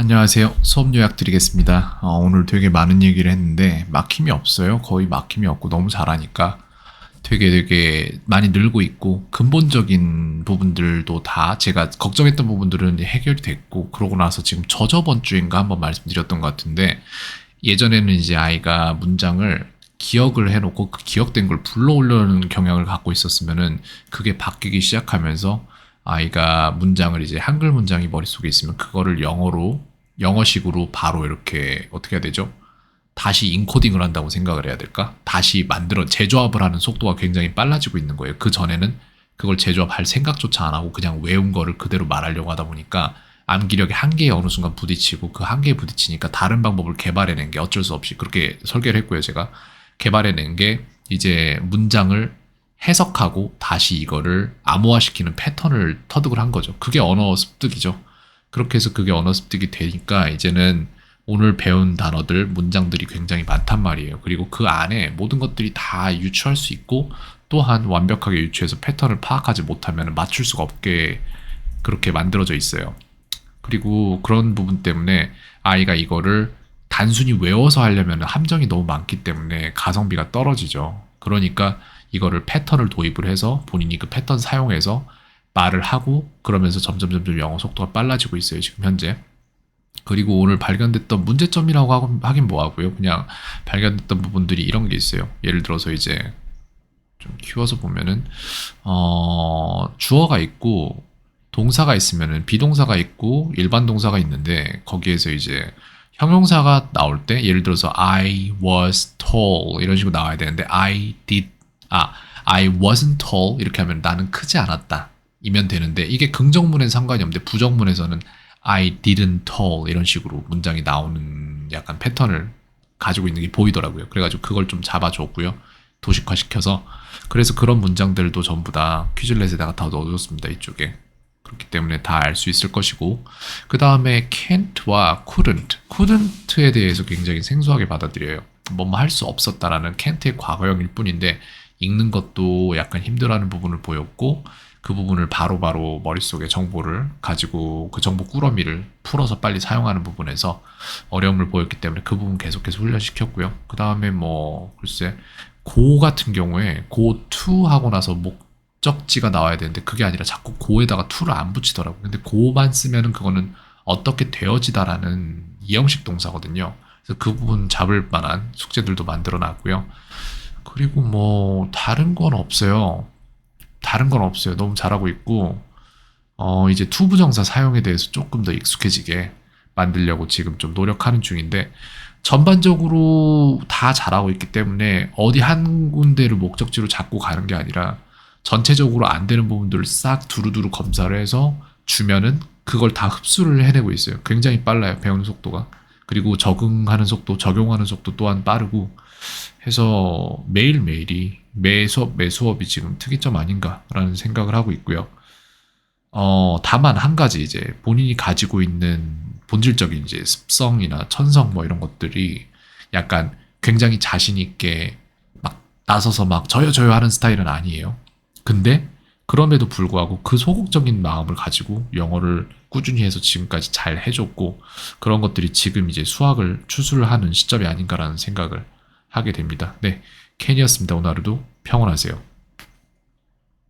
안녕하세요. 수업 요약 드리겠습니다. 어, 오늘 되게 많은 얘기를 했는데 막힘이 없어요. 거의 막힘이 없고 너무 잘하니까 되게 되게 많이 늘고 있고 근본적인 부분들도 다 제가 걱정했던 부분들은 해결이 됐고 그러고 나서 지금 저저번 주인가 한번 말씀드렸던 것 같은데 예전에는 이제 아이가 문장을 기억을 해놓고 그 기억된 걸 불러오려는 경향을 갖고 있었으면은 그게 바뀌기 시작하면서 아이가 문장을 이제 한글 문장이 머릿속에 있으면 그거를 영어로 영어식으로 바로 이렇게 어떻게 해야 되죠? 다시 인코딩을 한다고 생각을 해야 될까? 다시 만들어 재조합을 하는 속도가 굉장히 빨라지고 있는 거예요. 그 전에는 그걸 재조합할 생각조차 안 하고 그냥 외운 거를 그대로 말하려고 하다 보니까 암기력의 한계에 어느 순간 부딪히고 그 한계에 부딪히니까 다른 방법을 개발해낸 게 어쩔 수 없이 그렇게 설계를 했고요. 제가 개발해낸 게 이제 문장을 해석하고 다시 이거를 암호화시키는 패턴을 터득을 한 거죠. 그게 언어 습득이죠. 그렇게 해서 그게 언어 습득이 되니까 이제는 오늘 배운 단어들, 문장들이 굉장히 많단 말이에요. 그리고 그 안에 모든 것들이 다 유추할 수 있고 또한 완벽하게 유추해서 패턴을 파악하지 못하면 맞출 수가 없게 그렇게 만들어져 있어요. 그리고 그런 부분 때문에 아이가 이거를 단순히 외워서 하려면 함정이 너무 많기 때문에 가성비가 떨어지죠. 그러니까 이거를 패턴을 도입을 해서 본인이 그 패턴 사용해서 말을 하고 그러면서 점점 점점 영어 속도가 빨라지고 있어요. 지금 현재. 그리고 오늘 발견됐던 문제점이라고 하긴 뭐하고요. 그냥 발견됐던 부분들이 이런 게 있어요. 예를 들어서 이제 좀 키워서 보면은 어, 주어가 있고 동사가 있으면은 비동사가 있고 일반 동사가 있는데 거기에서 이제 형용사가 나올 때 예를 들어서 I was tall 이런 식으로 나와야 되는데 I did 아 I wasn't tall 이렇게 하면 나는 크지 않았다 이면 되는데 이게 긍정문에는 상관이 없는데 부정문에서는 I didn't tall 이런 식으로 문장이 나오는 약간 패턴을 가지고 있는 게 보이더라고요. 그래가지고 그걸 좀 잡아줬고요. 도식화 시켜서 그래서 그런 문장들도 전부 다 퀴즐렛에다가 다 넣어줬습니다. 이쪽에 그렇기 때문에 다 알 수 있을 것이고 그 다음에 can't와 couldn't, couldn't에 대해서 굉장히 생소하게 받아들여요. 뭐뭐 할 수 없었다라는 can't의 과거형일 뿐인데 읽는 것도 약간 힘들어하는 부분을 보였고 그 부분을 바로 바로 머릿속에 정보를 가지고 그 정보 꾸러미를 풀어서 빨리 사용하는 부분에서 어려움을 보였기 때문에 그 부분 계속해서 훈련시켰고요. 그 다음에 뭐 글쎄 고 같은 경우에 고 to 하고 나서 목적지가 나와야 되는데 그게 아니라 자꾸 고에다가 to를 안 붙이더라고요. 근데 고만 쓰면은 그거는 어떻게 되어지다라는 이형식 동사거든요. 그래서 그 부분 잡을 만한 숙제들도 만들어 놨고요. 그리고 뭐 다른 건 없어요. 다른 건 없어요. 너무 잘하고 있고 어 이제 투부정사 사용에 대해서 조금 더 익숙해지게 만들려고 지금 좀 노력하는 중인데 전반적으로 다 잘하고 있기 때문에 어디 한 군데를 목적지로 잡고 가는 게 아니라 전체적으로 안 되는 부분들을 싹 두루두루 검사를 해서 주면은 그걸 다 흡수를 해내고 있어요. 굉장히 빨라요. 배우는 속도가. 그리고 적응하는 속도, 적용하는 속도 또한 빠르고 해서 매일매일이 매 수업, 매 수업이 지금 특이점 아닌가라는 생각을 하고 있고요. 어, 다만 한 가지 이제 본인이 가지고 있는 본질적인 이제 습성이나 천성 뭐 이런 것들이 약간 굉장히 자신 있게 막 나서서 막 저요 저요 하는 스타일은 아니에요. 근데 그럼에도 불구하고 그 소극적인 마음을 가지고 영어를 꾸준히 해서 지금까지 잘 해줬고 그런 것들이 지금 이제 수학을 추수를 하는 시점이 아닌가라는 생각을 하게 됩니다. 네, 캔이었습니다. 오늘 하루도 평온하세요.